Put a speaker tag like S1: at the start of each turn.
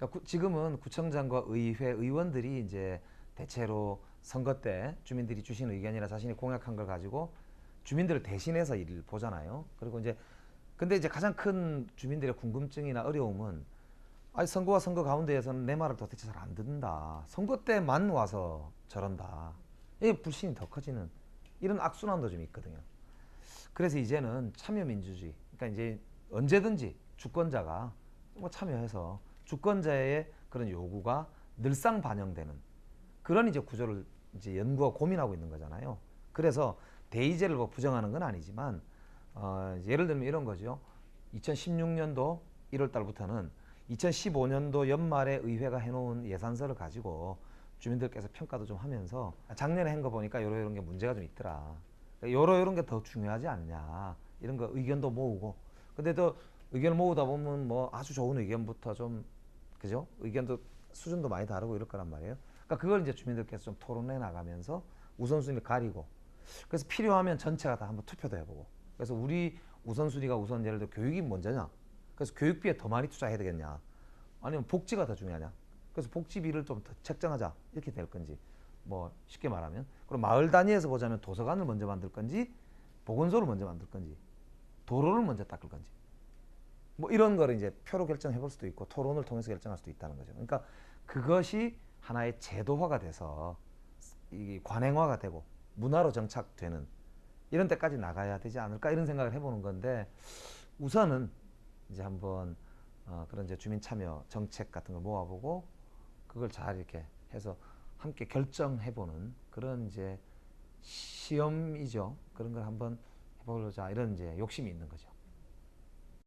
S1: 그러니까 구- 지금은 구청장과 의회 의원들이 이제 대체로 선거 때 주민들이 주신 의견이나 자신이 공약한 걸 가지고 주민들을 대신해서 일을 보잖아요. 그리고 이제 근데 이제 가장 큰 주민들의 궁금증이나 어려움은 아니 선거와 선거 가운데에서는 내 말을 도대체 잘 안 듣는다. 선거 때만 와서 저런다. 이게 불신이 더 커지는 이런 악순환도 좀 있거든요. 그래서 이제는 참여 민주주의, 그러니까 이제 언제든지 주권자가 뭐 참여해서 주권자의 그런 요구가 늘상 반영되는 그런 이제 구조를 이제 연구하고 고민하고 있는 거잖아요. 그래서 대의제를 뭐 부정하는 건 아니지만 어, 예를 들면 이런 거죠. 2016년도 1월 달부터는 2015년도 연말에 의회가 해놓은 예산서를 가지고 주민들께서 평가도 좀 하면서 작년에 한 거 보니까 요러 이런 게 문제가 좀 있더라. 요러 이런 게 더 중요하지 않냐. 이런 거 의견도 모으고. 근데 또 의견을 모으다 보면 뭐 아주 좋은 의견부터 좀 그죠? 의견도 수준도 많이 다르고 이럴 거란 말이에요. 그러니까 그걸 이제 주민들께서 좀 토론해 나가면서 우선순위를 가리고 그래서 필요하면 전체가 다 한번 투표도 해보고. 그래서 우리 우선순위가 우선 예를 들어 교육이 먼저냐? 그래서 교육비에 더 많이 투자해야 되겠냐? 아니면 복지가 더 중요하냐? 그래서 복지비를 좀 더 책정하자. 이렇게 될 건지. 뭐 쉽게 말하면. 그리고 마을 단위에서 보자면 도서관을 먼저 만들 건지 보건소를 먼저 만들 건지 도로를 먼저 닦을 건지 뭐 이런 거를 이제 표로 결정해 볼 수도 있고 토론을 통해서 결정할 수도 있다는 거죠. 그러니까 그것이 하나의 제도화가 돼서 이 관행화가 되고 문화로 정착되는 이런 때까지 나가야 되지 않을까 이런 생각을 해보는 건데 우선은 이제 한번 어, 그런 이제 주민 참여 정책 같은 걸 모아보고 그걸 잘 이렇게 해서 함께 결정해보는 그런 이제 시험이죠. 그런 걸 한번 해보자 이런 이제 욕심이 있는 거죠.